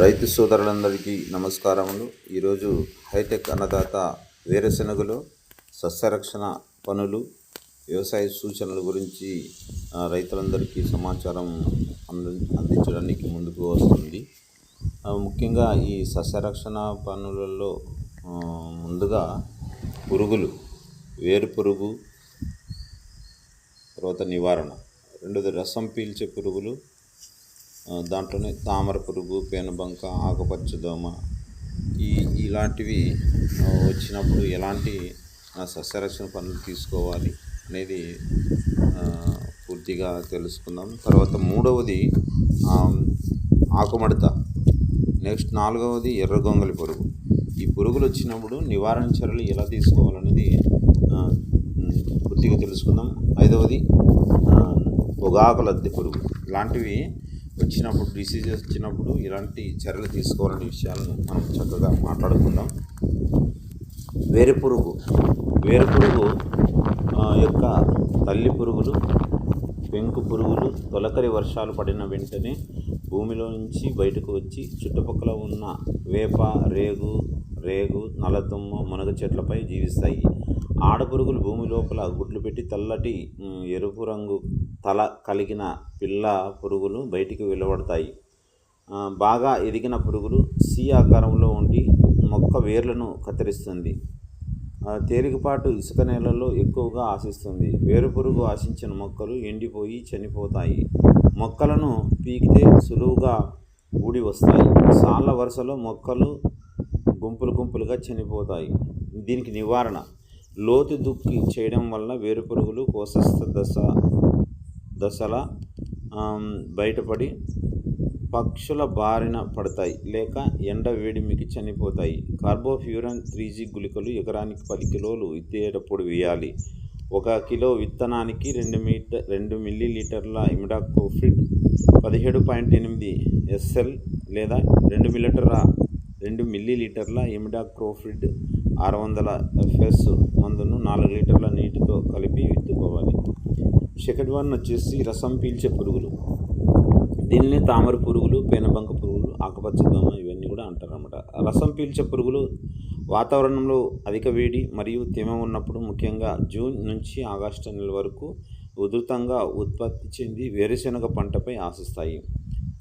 రైతు సోదరులందరికీ నమస్కారములు. ఈరోజు హైటెక్ అన్నదాత వేరుశెనగలో సస్యరక్షణ పనులు వ్యవసాయ సూచనల గురించి రైతులందరికీ సమాచారం అంది అందించడానికి ముందుకు వస్తుంది. ముఖ్యంగా ఈ సస్యరక్షణ పనులలో ముందుగా పురుగులు వేరు పురుగు తర్వాత నివారణ రెండోది రసం పీల్చే పురుగులు దాంట్లోనే తామర పురుగు పేనుబంక ఆకుపచ్చ దోమ ఈ ఇలాంటివి వచ్చినప్పుడు ఎలాంటి సస్యరక్షణ పనులు తీసుకోవాలి అనేది పూర్తిగా తెలుసుకుందాం. తర్వాత మూడవది ఆకుమడత. నెక్స్ట్ నాలుగవది ఎర్ర గొంగలి పురుగు. ఈ పురుగులు వచ్చినప్పుడు నివారణ చర్యలు ఎలా తీసుకోవాలనేది పూర్తిగా తెలుసుకుందాం. ఐదవది పొగాకుల పొగాకు లద్దె పురుగు. ఇలాంటివి వచ్చినప్పుడు డిసీజెస్ వచ్చినప్పుడు ఇలాంటి చర్యలు తీసుకోవాలనే విషయాలను మనం చక్కగా మాట్లాడుకుందాం. వేరు పురుగు వేరు పురుగు యొక్క తల్లి పురుగులు పెంకు పురుగులు తొలకరి వర్షాలు పడిన వెంటనే భూమిలో నుంచి బయటకు వచ్చి చుట్టుపక్కల ఉన్న వేప రేగు రేగు నల్లతుమ్మ మునగ చెట్లపై జీవిస్తాయి. ఆడపురుగులు భూమి లోపల గుడ్లు పెట్టి తెల్లటి ఎరుపు రంగు తల కలిగిన పిల్ల పురుగులు బయటికి వెలువడతాయి. బాగా ఎదిగిన పురుగులు సి ఆకారంలో ఉండి మొక్క వేర్లను కత్తిరిస్తుంది. తేలికపాటు ఇసుక నేలల్లో ఎక్కువగా ఆశిస్తుంది. వేరు పురుగు ఆశించిన మొక్కలు ఎండిపోయి చనిపోతాయి. మొక్కలను పీకితే సులువుగా ఊడి వస్తాయి. సాళ్ళ వరుసలో మొక్కలు గుంపులు గుంపులుగా చనిపోతాయి. దీనికి నివారణ. లోతు దుక్కి చేయడం వల్ల వేరు పురుగులు కోసస్థ దశ దశల బయటపడి పక్షుల బారిన పడతాయి. లేక ఎండ వేడిమికి చనిపోతాయి. కార్బోఫ్యూరన్ త్రీ జీ గుళికలు ఎకరానికి పది కిలోలు విత్తేటప్పుడు వేయాలి. ఒక కిలో విత్తనానికి రెండు మీటర్ రెండు మిల్లీ లీటర్ల ఇమిడాక్లోఫిడ్ పదిహేడు పాయింట్ ఎనిమిది ఎస్ఎల్ లేదా రెండు మిలీటర్ల రెండు మిల్లీ లీటర్ల ఇమిడాక్రోఫిడ్ ఆరు వందల ఎఫ్ఎస్ మందును నాలుగు లీటర్ల నీటితో కలిపి విత్తుకోవాలి. సెకండ్ వన్ వచ్చేసి రసం పీల్చే పురుగులు. దీనిని తామర పురుగులు పేనబంక పురుగులు ఆకుపచ్చ దోమ ఇవన్నీ కూడా అంటారు అనమాట రసం పీల్చే పురుగులు వాతావరణంలో అధిక వేడి మరియు తేమ ఉన్నప్పుడు ముఖ్యంగా జూన్ నుంచి ఆగస్టు నెల వరకు ఉధృతంగా ఉత్పత్తి చెంది వేరుశెనగ పంటపై ఆశిస్తాయి.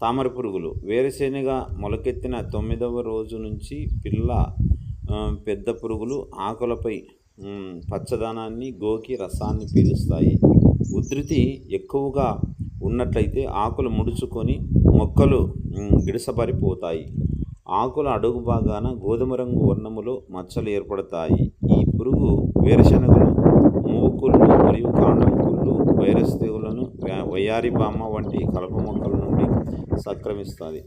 తామర పురుగులు. వేరుశెనగ మొలకెత్తిన తొమ్మిదవ రోజు నుంచి పిల్ల పెద్ద పురుగులు ఆకులపై పచ్చదనాన్ని గోకి రసాన్ని పీలుస్తాయి. ఉధృతి ఎక్కువగా ఉన్నట్లయితే ఆకులు ముడుచుకొని మొక్కలు గిడసపరిపోతాయి గిడసబారిపోతాయి. ఆకుల అడుగు భాగాన గోధుమ రంగు వర్ణములో మచ్చలు ఏర్పడతాయి. ఈ పురుగు వేరుశనగలు మూకుళ్ళు మరియు కాండం కుళ్ళు వైరస్ తెగులను వయ్యారి బామ్మ వంటి కలప మొక్కల నుండి సంక్రమిస్తుంది.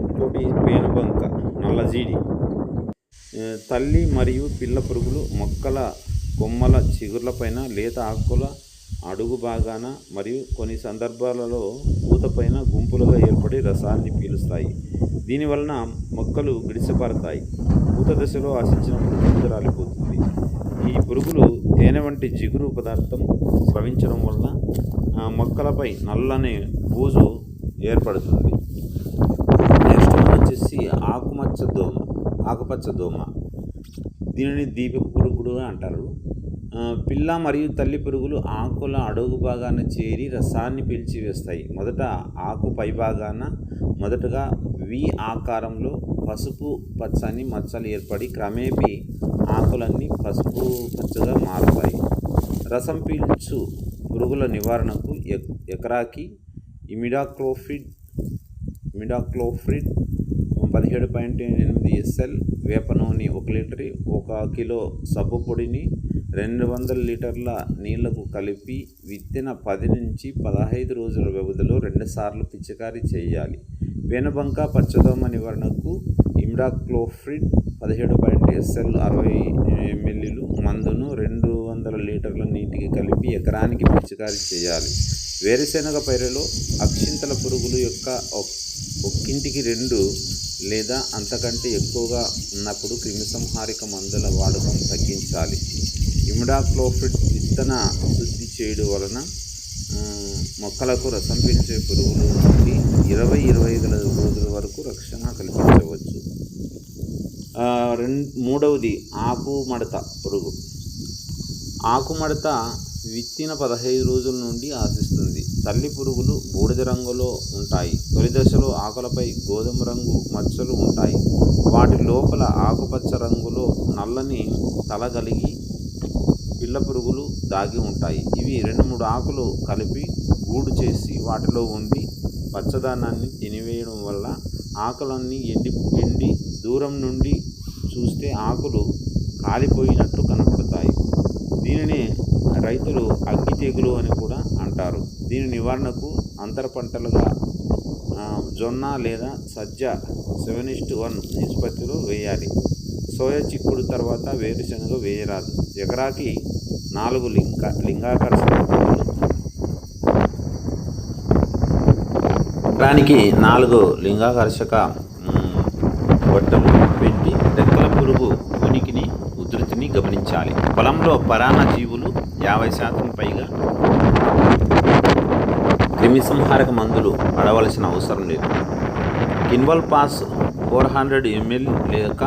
ఇంకోటి పేనుబంక నల్లజీడి తల్లి మరియు పిల్ల పురుగులు మొక్కల కొమ్మల చిగుర్లపైన లేత ఆకుల అడుగు భాగాన మరియు కొన్ని సందర్భాలలో పూతపైన గుంపులుగా ఏర్పడి రసాన్ని పీలుస్తాయి. దీనివలన మొక్కలు గిడిసపడతాయి పూత దశలో ఆశించినప్పుడు కింద రాలిపోతుంది. ఈ పురుగులు తేనె వంటి జిగురు పదార్థం స్రవించడం వలన మొక్కలపై నల్లని బూజు ఏర్పడుతుంది. నెక్స్ట్ వచ్చేసి ఆకుమచ్చ దోమ ఆకుపచ్చ దోమ. దీనిని దీపపు పురుగుడు అంటారు. పిల్ల మరియు తల్లి పురుగులు ఆకుల అడుగు భాగాన చేరి రసాన్ని పిలిచి వేస్తాయి. మొదట ఆకు పై భాగాన మొదటగా వి ఆకారంలో పసుపు పచ్చని మచ్చలు ఏర్పడి క్రమేపీ ఆకులన్నీ పసుపు పచ్చగా మారుతాయి. రసం పీల్చు పురుగుల నివారణకు ఎక్- ఎకరాకి ఇమిడాక్లోఫిడ్ ఇమిడాక్లోఫ్రిడ్ పదిహేడు పాయింట్ ఎనిమిది ఎస్ఎల్ వేప నూనె ఒక లీటర్ ఒక కిలో సబ్బు పొడిని రెండు వందల లీటర్ల నీళ్ళకు కలిపి విత్తిన పది నుంచి పదహైదు రోజుల వ్యవధిలో రెండుసార్లు పిచికారీ చేయాలి. వెనుబంక పచ్చదోమ నివారణకు ఇమ్డాక్లోఫ్రిడ్ పదిహేడు పాయింట్ ఎస్ఎల్ అరవై ఎంఎల్లీలు మందును రెండు వందల లీటర్ల నీటికి కలిపి ఎకరానికి పిచికారీ చేయాలి. వేరుశెనగ పైరులో అక్షింతల పురుగులు యొక్క ఒక్- ఒక్కింటికి రెండు లేదా అంతకంటే ఎక్కువగా ఉన్నప్పుడు క్రిమిసంహారిక మందుల వాడకం తగ్గించాలి. ఇమిడాక్లోఫిడ్ విత్తన శుద్ధి చేయడం వలన మొక్కలకు రసం పీల్చే పురుగులు నుండి ఇరవై ఇరవై ఐదు రోజుల వరకు రక్షణ కల్పించవచ్చు. రెండు మూడవది ఆకుమడత పురుగు. ఆకుమడత విత్తిన పదహైదు రోజుల నుండి ఆశిస్తుంది. తల్లి పురుగులు బూడిద రంగులో ఉంటాయి. తొలి దశలో ఆకులపై గోధుమ రంగు మచ్చలు ఉంటాయి. వాటి లోపల ఆకుపచ్చ రంగులో నల్లని తల కలిగి పిల్ల పురుగులు దాగి ఉంటాయి. ఇవి రెండు మూడు ఆకులు కలిపి గూడు చేసి వాటిలో ఉండి పచ్చదనాన్ని తినివేయడం వల్ల ఆకులన్నీ ఎండి ఎండి దూరం నుండి చూస్తే ఆకులు కాలిపోయినట్టు కనపడతాయి. దీనిని రైతులు అగ్గి తెగులు అని కూడా అంటారు. దీని నివారణకు అంతర పంటలుగా జొన్న లేదా సజ్జ సెవెన్ ఇస్ట్ వన్ నిష్పత్తిలో వేయాలి. సోయా చిక్కుడు తర్వాత వేరుశనగ వేయరాదు. ఎకరాకి నాలుగు లింగ లింగాకర్షణ దానికి ఎకరానికి నాలుగు లింగాకర్షక గొట్టలు పెట్టి రెక్కల పురుగు ఉనికిని ఉధృతిని గమనించాలి. పొలంలో పరాన్న జీవులు యాభై శాతం పైగా క్రిమిసంహారక మందులు పడవలసిన అవసరం లేదు. Quinalphos four hundred ML లేక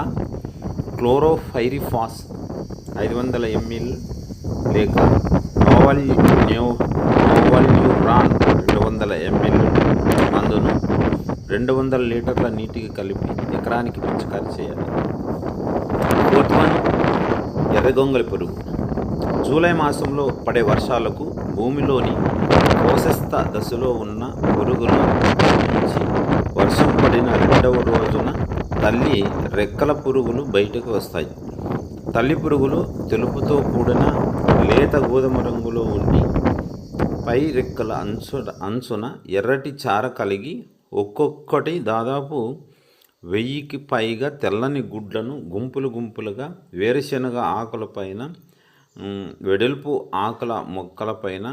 క్లోరోఫైరిఫాస్ ఐదు వందల ఎంఎల్ లేక నోవల్ న్యూ నోవల్యూరాన్ రెండు వందల ఎంఎల్ మందును రెండు వందల లీటర్ల నీటికి కలిపి ఎకరానికి పిచికారీ చేయాలి. ఫోర్త్ వన్ ఎర్రగొంగలి పురుగు. జూలై మాసంలో పడే వర్షాలకు భూమిలోని కోశస్థ దశలో ఉన్న పురుగును నుంచి వర్షం పడిన రెండవ రోజున తల్లి రెక్కల పురుగులు బయటకు వస్తాయి. తల్లి పురుగులు తెలుపుతో కూడిన లేత గోధుమ రంగులో ఉండి పై రెక్కల అంచు అంచున ఎర్రటి చార కలిగి ఒక్కొక్కటి దాదాపు వెయ్యికి పైగా తెల్లని గుడ్లను గుంపులు గుంపులుగా వేరుశనగ ఆకులపైన పైన వెడల్పు ఆకుల మొక్కలపైన